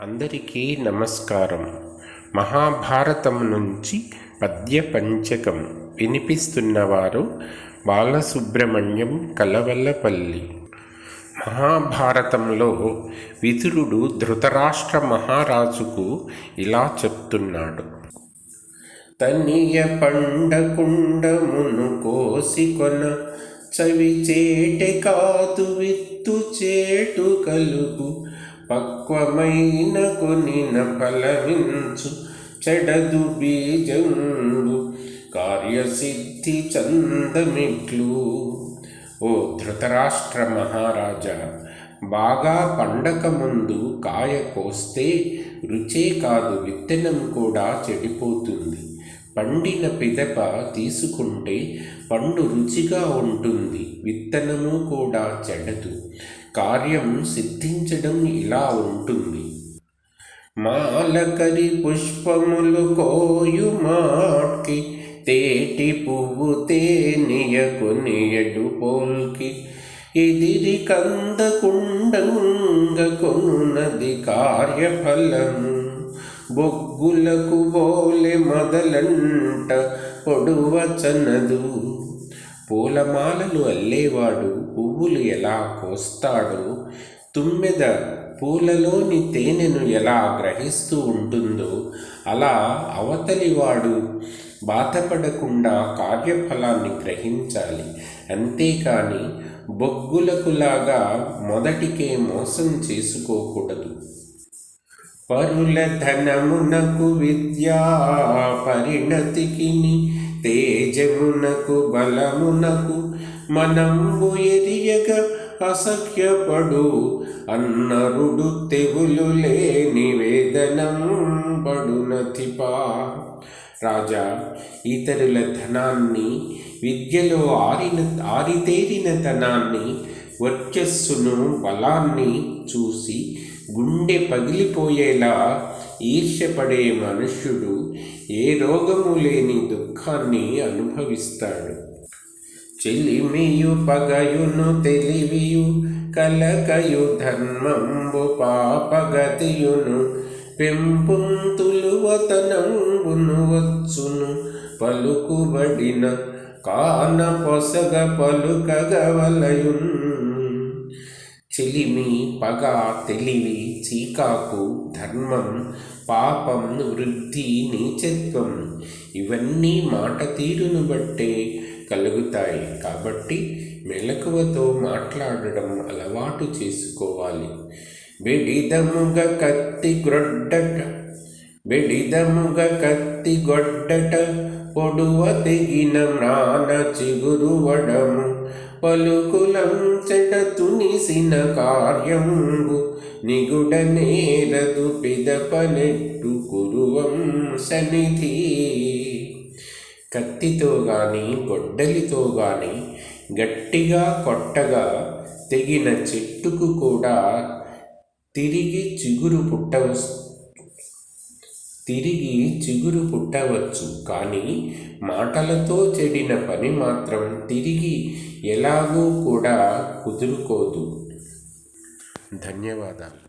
అందరికీ నమస్కారం. మహాభారతం నుంచి పద్య పంచకం వినిపిస్తున్నవారు బాలసుబ్రహ్మణ్యం కలవల్లపల్లి. మహాభారతంలో విదురుడు ధృతరాష్ట్ర మహారాజుకు ఇలా చెప్తున్నాడు. తనియ పండకుండమును కోసికొన చవి చేటె కాదు విత్తు చేటు కలుగు పక్వమైన కొనిన ఫలమించు చెడదు బీజంబు కార్యసిద్ధి చందమిట్లు. ఓ ధృతరాష్ట్ర మహారాజా బాగా పండక ముందు కాయ కోస్తే రుచే కాదు విత్తనం కూడా చెడిపోతుంది పండిన పిదప తీసుకుంటే పండు రుచిగా ఉంటుంది విత్తనము కూడా చెడదు. కార్యం సిద్ధించడం ఇలా ఉంటుంది. మాలకరి పుష్పములు కోయు మాట్కి తేటి పువ్వు తేనియ కొనియడు పోల్కి. ఎదిరి కందకుండంగ కొనున్నది కార్యఫలము బొగ్గులకు బోలె మొదలంట పొడువచనదు పూలమాలలు అల్లేవాడు పువ్వులు ఎలా కోస్తాడో. తుమ్మెద పూలలోని తేనెను ఎలా గ్రహిస్తూ ఉంటుందో అలా అవతలివాడు బాధపడకుండా కార్యఫలాన్ని గ్రహించాలి. అంతేకాని బొగ్గులకులాగా మొదటికే మోసం చేసుకోకూడదు. పరుల ధనమునకు విద్యా పరిణతికి తేజమునకు బలమునకు మనంబు ఎరియగ అసఖ్యపడు. అన్నరుడు తెగులు లేని వేదనం పడునతిపా. రాజా ఇతరుల ధనాన్ని విద్యలో ఆరిన ఆరితేరిన ధనాన్ని వర్చస్సును బలాన్ని చూసి గుండె పగిలిపోయేలా ఈర్ష్యపడే మనుష్యుడు ఏ రోగము లేని దుఃఖాన్ని అనుభవిస్తాడు. చెలిమియు పగయును తెలివియు కలకయు ధర్మంబు పాపగతియును పెంపుంతులు వతనంబును వచ్చును పలుకుబడిన కాన పొసగ పలుకగవలయున్ చెలిమి పగ తెలివి చీకాకు ధర్మం పాపం వృద్ధి నీచత్వం. ఇవన్నీ మాట తీరును బట్టే కలుగుతాయి. కాబట్టి మెలకువతో మాట్లాడడం అలవాటు చేసుకోవాలి. బెడిదముగ కత్తి గ్రొడ్డట బెడిదముగ కత్తి గొడ్డట పొడువ తెగిన నాన చిగురు వడము పలుకులం చెడ తునిసిన కార్యంబు నిగుడ నేరదు పిదపనెట్టు కురువం సన్నిధి కత్తితో గాని గొడ్డలితో గాని గట్టిగా కొట్టగా తెగిన చెట్టుకు కూడా తిరిగి చిగురు పుట్టవచ్చు తిరిగి చిగురు పుట్టవచ్చు. కానీ మాటలతో చెడిన పని మాత్రం తిరిగి ఎలాగూ కూడా కుదురుకోదు. ధన్యవాదాలు.